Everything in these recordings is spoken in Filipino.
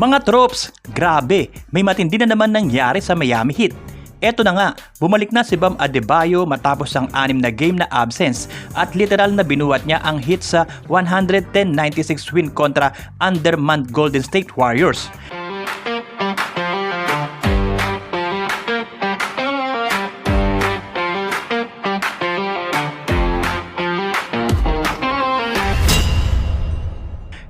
Mga tropes, grabe, may matindi na naman nangyari sa Miami Heat. Eto na nga, bumalik na si Bam Adebayo matapos ang anim na game na absence at literal na binuwat niya ang hit sa 110-96 win kontra undermanned Golden State Warriors.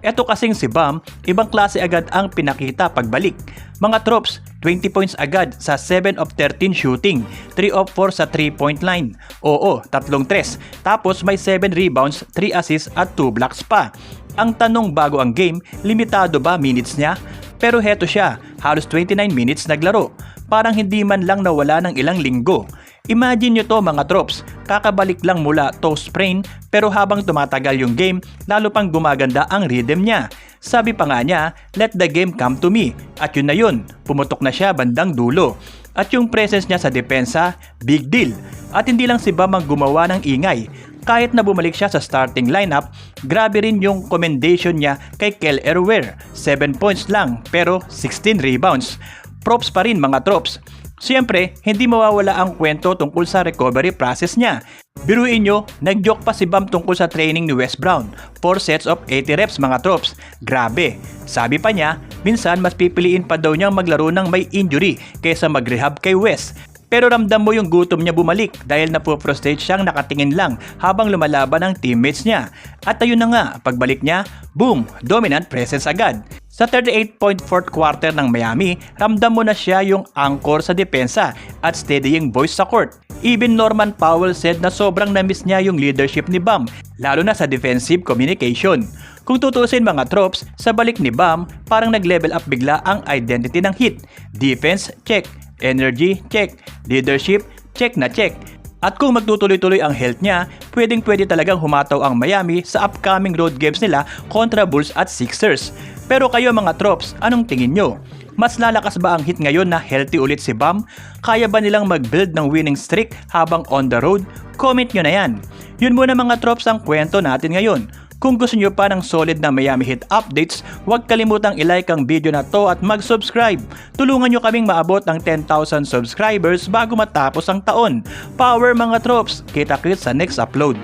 Eto kasing si Bam, ibang klase agad ang pinakita pagbalik. Mga tropes, 20 points agad sa 7 of 13 shooting, 3 of 4 sa 3-point line. Oo, tatlong tres. Tapos may 7 rebounds, 3 assists at 2 blocks pa. Ang tanong bago ang game, limitado ba minutes niya? Pero heto siya, halos 29 minutes naglaro. Parang hindi man lang nawala ng ilang linggo. Imagine nyo to mga tropes, kakabalik lang mula toe sprain pero habang tumatagal yung game, lalo pang gumaganda ang rhythm niya. Sabi pa nga niya, let the game come to me. At yun na yun, pumutok na siya bandang dulo. At yung presence niya sa depensa, big deal. At hindi lang si Bam ang gumawa ng ingay. Kahit na bumalik siya sa starting lineup, grabe rin yung commendation niya kay Kel Erwer. 7 points lang pero 16 rebounds. Props pa rin mga tropes. Siyempre, hindi mawawala ang kwento tungkol sa recovery process niya. Biruin nyo, nag-joke pa si Bam tungkol sa training ni Wes Brown. 4 sets of 80 reps mga tropes. Grabe. Sabi pa niya, minsan mas pipiliin pa daw niyang maglaro ng may injury kaysa mag-rehab kay Wes. Pero ramdam mo yung gutom niya bumalik dahil napoprostrate siyang nakatingin lang habang lumalaban ang teammates niya. At ayun na nga, pagbalik niya, boom, dominant presence agad. Sa 38.4 quarter ng Miami, ramdam mo na siya yung anchor sa depensa at steadying voice sa court. Even Norman Powell said na sobrang na-miss niya yung leadership ni Bam, lalo na sa defensive communication. Kung tutusin mga tropes, sa balik ni Bam, parang nag-level up bigla ang identity ng hit. Defense, check. Energy, check. Leadership, check na check. At kung magtutuloy-tuloy ang health niya, pwedeng pwede talagang humataw ang Miami sa upcoming road games nila kontra Bulls at Sixers. Pero kayo mga tropes, anong tingin nyo? Mas lalakas ba ang hit ngayon na healthy ulit si Bam? Kaya ba nilang mag-build ng winning streak habang on the road? Comment nyo na yan. Yun muna mga tropes ang kwento natin ngayon. Kung gusto nyo pa ng solid na Miami Heat updates, huwag kalimutang ilike ang video na to at mag-subscribe. Tulungan nyo kaming maabot ng 10,000 subscribers bago matapos ang taon. Power mga tropes! Kita-kits sa next upload.